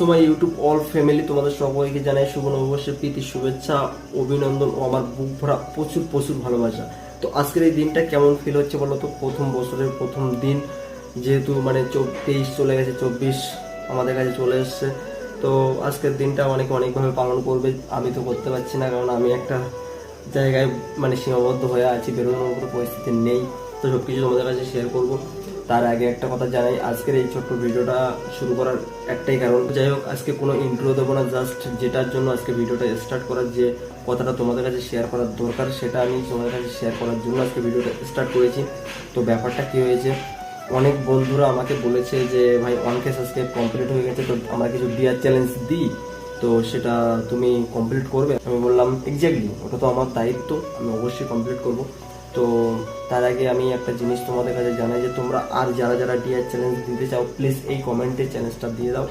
তোমার YouTube all family তোমাদের সবাইকে জানাই শুভ নববর্ষের প্রীতি, শুভেচ্ছা, অভিনন্দন ও আমার বুক ভরা প্রচুর প্রচুর ভালোবাসা। তো আজকের এই দিনটা কেমন ফিল হচ্ছে বলো তো? প্রথম বছরের প্রথম দিন, যেহেতু মানে তেইশ চলে গেছে, চব্বিশ আমাদের কাছে চলে এসছে। তো আজকের দিনটা অনেকে অনেকভাবে পালন করবে, আমি তো করতে পারছি না, কারণ আমি একটা জায়গায় মানে সীমাবদ্ধ হয়ে আছি, বেরোনোর মতো পরিস্থিতি নেই। তো সব কিছু তোমাদের কাছে শেয়ার করব। তার আগে একটা কথা জানাই, আজকের এই ছোট্ট ভিডিওটা শুরু করার একটাই কারণ। যাই হোক, আজকে কোনো ইন্ট্রো দেবো না জাস্ট যেটার জন্য আজকে ভিডিওটা স্টার্ট করার যে কথাটা তোমাদের কাছে শেয়ার করার দরকার, সেটা আমি তোমাদের কাছে শেয়ার করার জন্য আজকে ভিডিওটা স্টার্ট করেছি। তো ব্যাপারটা কী হয়েছে, অনেক বন্ধুরা আমাকে বলেছে যে, ভাই অনকে সাবস্ক্রাইব কমপ্লিট হয়ে গেছে, তো আমরা কিছু বিয়ার চ্যালেঞ্জ দিই। তো সেটা তুমি কমপ্লিট করবে? আমি বললাম এক্স্যাক্টলি ওটা তো আমার দায়িত্ব, আমি অবশ্যই কমপ্লিট করব। তো তার আগে আমি একটা জিনিস তোমাদের কাছে জানাই যে তোমরা আর যারা যারা ডিআর চ্যালেঞ্জ দিতে চাও প্লিজ এই কমেন্টে চ্যালেঞ্জটা দিয়ে দাও।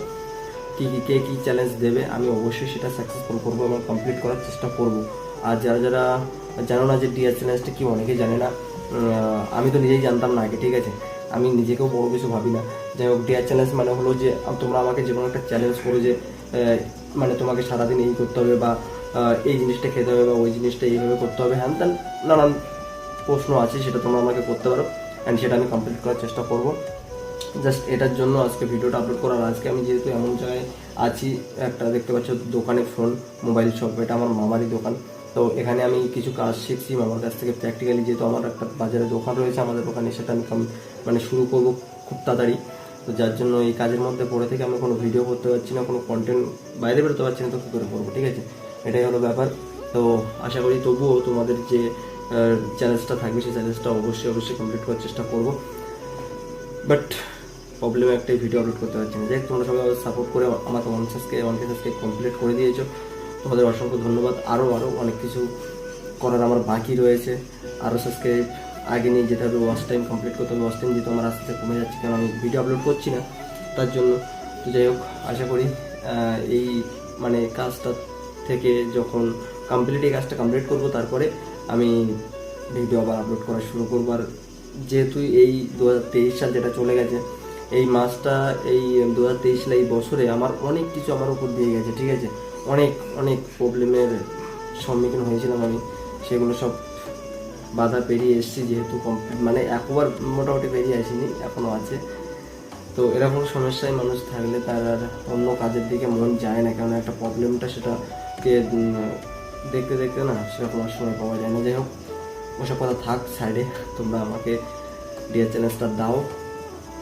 কী কী, কে কী চ্যালেঞ্জ দেবে, আমি অবশ্যই সেটা সাকসেসফুল করব এবং কমপ্লিট করার চেষ্টা করব। আর যারা যারা জানো না যে ডিআর চ্যালেঞ্জটা কি অনেকেই জানে না। আমি তো নিজেই জানতাম না আগে, ঠিক আছে? আমি নিজেকেও বড় কিছু ভাবি না। যাই হোক ডিআর চ্যালেঞ্জ মানে হলো যে, তোমরা আমাকে যে কোনো একটা চ্যালেঞ্জ করো যে মানে তোমাকে সারাদিন এই করতে হবে বা এই জিনিসটা খেতে হবে বা ওই জিনিসটা এইভাবে করতে হবে, হ্যান ত্যান, নানান প্রশ্ন আছে, সেটা তোমরা আমাকে করতে পারো অ্যান্ড সেটা আমি কমপ্লিট করার চেষ্টা করব। জাস্ট এটার জন্য আজকে ভিডিওটা আপলোড করার আজকে আমি যেহেতু এমন জায়গায় আছি, একটা দেখতে পাচ্ছ দোকানে ফোন মোবাইল শপ এটা আমার মামারই দোকান। তো এখানে আমি কিছু কাজ শিখছি, মামার কাছ থেকে প্র্যাকটিক্যালি যেহেতু আমার একটা বাজারে দোকান রয়েছে আমাদের দোকানে, সেটা আমি মানে শুরু করব খুব তাড়াতাড়ি। তো যার জন্য এই কাজের মধ্যে পড়ে থেকে আমি কোনো ভিডিও করতে পারছি না, কোনো কন্টেন্ট বাইরে বেরোতে পারছি না, তো কী করে করব, ঠিক আছে? এটাই হলো ব্যাপার। তো আশা করি তবুও তোমাদের যে চ্যালেঞ্জটা থাকবে, সেই চ্যালেঞ্জটা অবশ্যই অবশ্যই কমপ্লিট করার চেষ্টা করব। বাট প্রবলেম একটাই ভিডিও আপলোড করতে পারছি না। যাই তোমরা সবাই সাপোর্ট করে আমাকে one subscribe one K subscribe complete করে দিয়েছ। তোমাদের অসংখ্য ধন্যবাদ। আরও আরও অনেক কিছু করার আমার বাকি রয়েছে। আরও সাবস্ক্রাইব আগে নিয়ে যেতে হবে ওয়াচ টাইম কমপ্লিট করতে হবে ওয়াচ টাইম যেহেতু আমার আস্তে আস্তে কমে যাচ্ছে কারণ আমি ভিডিও আপলোড করছি না। তার জন্য, তো যাই হোক, আশা করি এই মানে কাজটা থেকে যখন কমপ্লিট এই কাজটা কমপ্লিট করব, তারপরে আমি ভিডিও আবার আপলোড করা শুরু করব। আর যেহেতু এই দু হাজার তেইশ সাল যেটা চলে গেছে, এই মাসটা, এই দু হাজার তেইশ সালে এই বছরে আমার অনেক কিছু আমার উপর দিয়ে গেছে, ঠিক আছে? অনেক অনেক প্রবলেমের সম্মুখীন হয়েছিলাম আমি। সেগুলো সব বাধা পেরিয়ে এসেছি যেহেতু কমপ্লিট মানে একবার মোটামুটি পেরিয়ে আসিনি এখনও আছে। তো এরকম সমস্যায় মানুষ থাকলে তার আর অন্য কাজের দিকে মন যায় না কারণ একটা প্রবলেমটা সেটাকে দেখতে দেখতে না সেরকম আর সময় পাওয়া যায় না। যাই হোক, ওসব কথা থাক সাইডে তোমরা আমাকে ডিয়ার চ্যালেঞ্জটা দাও।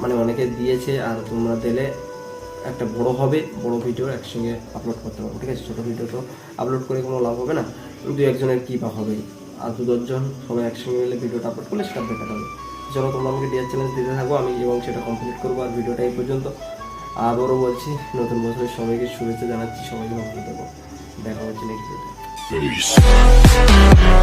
মানে অনেকে দিয়েছে আর তোমরা দিলে একটা বড় হবে, বড় ভিডিও একসঙ্গে আপলোড করতে পারব, ঠিক আছে? ছোটো ভিডিও তো আপলোড করে কোনো লাভ হবে না। দু একজনের কী বা হবে আর দু দশজন সবাই একসঙ্গে মিলে ভিডিওটা আপলোড করলে সেটা বেটার হবে। চলো, তোমরা আমাকে ডিয়ার চ্যালেঞ্জ দিতে থাকো, আমি এবং সেটা কমপ্লিট করব আর ভিডিওটা এই পর্যন্ত। আবারও বলছি, নতুন বছরের সবাইকে শুভেচ্ছা জানাচ্ছি, সবাইকে ভালো দেবো দেখা হচ্ছে নেক্সট ভিডিও face.